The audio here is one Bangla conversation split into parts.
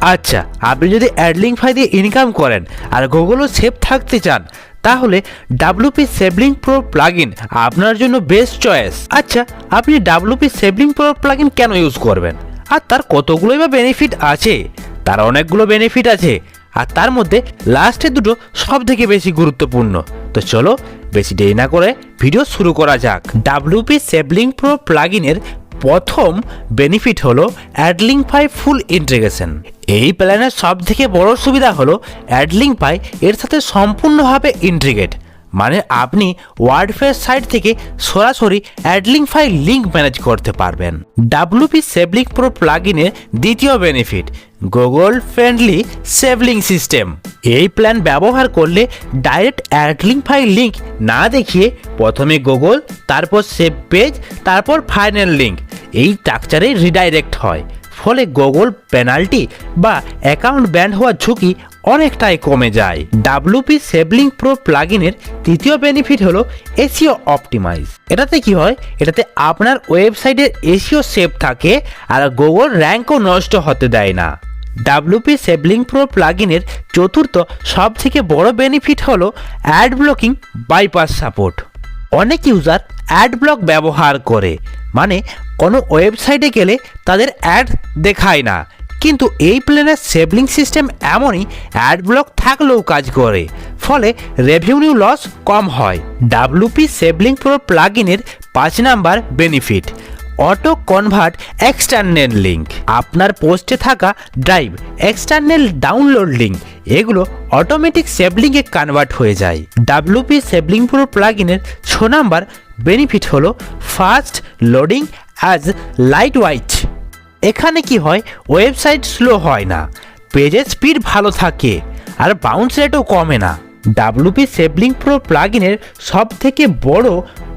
আচ্ছা আপনি যদি অ্যাডলিংফাই দিয়ে ইনকাম করেন আর গুগলও সেফ থাকতে চান, তাহলে ডাব্লুপি সেভলিং প্রো প্লাগইন আপনার জন্য বেস্ট চয়েস আচ্ছা আপনি ডাব্লুপি সেভলিং প্রো প্লাগইন কেন ইউজ করবেন? আর তার কতগুলোই বা বেনিফিট আছে? তার অনেকগুলো বেনিফিট আছে। আর তার মধ্যে লাস্টের দুটো সব থেকে বেশি গুরুত্বপূর্ণ। তো চলো, বেশি দেরি না করে ভিডিও শুরু করা যাক। ডাব্লিউপি সেভলিং প্রো প্লাগইনের প্রথম বেনিফিট হলো অ্যাডলিং পাই ফুল ইন্টিগ্রেশন এই প্ল্যানের সব থেকে বড় সুবিধা হলো অ্যাডলিং পাই এর সাথে সম্পূর্ণভাবে ইন্টিগ্রেট মানে আপনি ওয়ার্ডফেস সাইট থেকে সরাসরি অ্যাডলিং ফাইল লিঙ্ক ম্যানেজ করতে পারবেন। ডাব্লুপি সেভলিং প্রো প্লাগইনের দ্বিতীয় benefit Google friendly safelink system এই প্ল্যান ব্যবহার করলে ডাইরেক্ট অ্যাডলিং ফাইল লিঙ্ক না দেখিয়ে প্রথমে গুগল তারপর সেভ পেজ তারপর ফাইনাল লিঙ্ক এই স্ট্রাকচারে রিডাইরেক্ট হয়। ফলে গুগল পেনাল্টি বা অ্যাকাউন্ট ব্যান্ড হওয়ার ঝুঁকি অনেকটাই কমে যায়। ডাব্লুপি সেভলিং প্রো প্লাগইনের তৃতীয় বেনিফিট হলো এসিও অপটিমাইজ এটাতে কি হয়? এটাতে আপনার ওয়েবসাইটের এসিও সেভ থাকে আর গুগল র্যাঙ্কও নষ্ট হতে দেয় না। ডাব্লুপি সেভলিং প্রো প্লাগইনের চতুর্থ সব থেকে বড় বেনিফিট হলো অ্যাড ব্লকিং বাইপাস সাপোর্ট অনেক ইউজার অ্যাড ব্লক ব্যবহার করে। মানে কোনো ওয়েবসাইটে গেলে তাদের অ্যাড দেখায় না। কিন্তু এই প্ল্যানের সেভলিং সিস্টেম এমনই অ্যাড ব্লক থাকলেও কাজ করে। ফলে রেভিনিউ লস কম হয়। ডাব্লুপি সেভলিং প্রো প্লাগইনের পাঁচ number benefit. Auto convert external link আপনার পোস্টে থাকা ড্রাইভ, এক্সটার্নাল ডাউনলোড লিঙ্ক এগুলো অটোমেটিক সেভলিংয়ে কনভার্ট হয়ে যায়। ডাব্লুপি সেভলিং প্রো প্লাগইনের ছ নাম্বার বেনিফিট হলো fast loading as light weight. এখানে কি হয়? ওয়েবসাইট স্লো হয় না। পেজের স্পিড ভালো থাকে আর বাউন্স রেটও কমে না। ডাব্লুপি সেভলিং প্রো প্লাগইনের সব থেকে বড়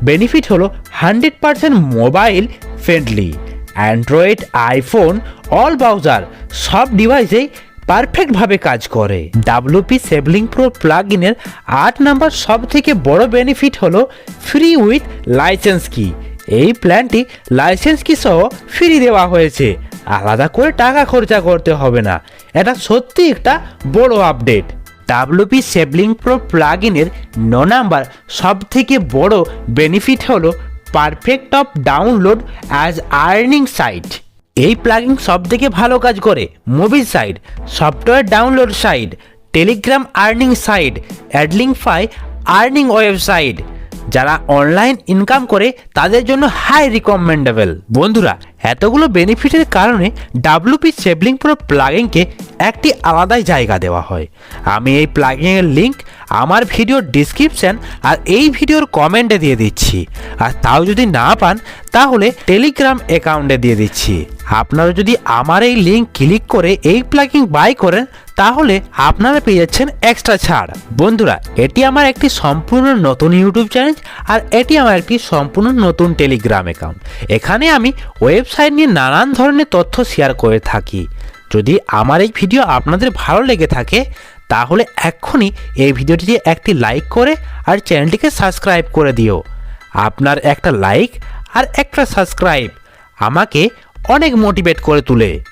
বেনিফিট হলো hundred percent mobile friendly Android iPhone all browser সব ডিভাইসেই পারফেক্টভাবে কাজ করে। ডাব্লুপি সেভলিং প্রো প্লাগইনের আট নাম্বার সব থেকে বড় বেনিফিট হলো ফ্রি উইথ লাইসেন্স কি এই প্ল্যানটি লাইসেন্স কি সহ ফ্রি দেওয়া হয়েছে। আলাদা করে টাকা খরচা করতে হবে না। এটা সত্যি একটা বড় আপডেট ডাব্লুপি সেভলিং প্রো প্লাগইনের ন নাম্বার সব থেকে বড় বেনিফিট হলো perfect of download as earning site এই প্লাগিং সব থেকে ভালো কাজ করে। Movie site software download site Telegram earning site AdLinkFly earning website যারা অনলাইন ইনকাম করে, তাদের জন্য হাই রিকমেন্ডেবল বন্ধুরা, এতগুলো বেনিফিটের কারণে ডাব্লুপি সেভলিং প্রো প্লাগিংকে একটি আলাদাই জায়গা দেওয়া হয়। আমি এই প্লাগিংয়ের লিঙ্ক আমার ভিডিওর ডিসক্রিপশন আর এই ভিডিওর কমেন্টে দিয়ে দিচ্ছি। আর তাও যদি না পান, তাহলে টেলিগ্রাম অ্যাকাউন্টে দিয়ে দিচ্ছি। আপনারা যদি আমার এই লিঙ্ক ক্লিক করে এই প্লাগিং বাই করেন তাহলে আপনারা পেয়ে যাচ্ছেন এক্সট্রা ছাড়। বন্ধুরা, এটি আমার একটি সম্পূর্ণ নতুন ইউটিউব চ্যানেল আর এটি আমার একটি সম্পূর্ণ নতুন টেলিগ্রাম অ্যাকাউন্ট এখানে আমি ওয়েবসাইট নিয়ে নানান ধরনের তথ্য শেয়ার করে থাকি। যদি আমার এই ভিডিও আপনাদের ভালো লেগে থাকে, তাহলে এক্ষুনি এই ভিডিওটিতে একটি লাইক করে আর চ্যানেলটিকে সাবস্ক্রাইব করে দিও। আপনার একটা লাইক আর একটা সাবস্ক্রাইব আমাকে অনেক মোটিভেট করে তুলে।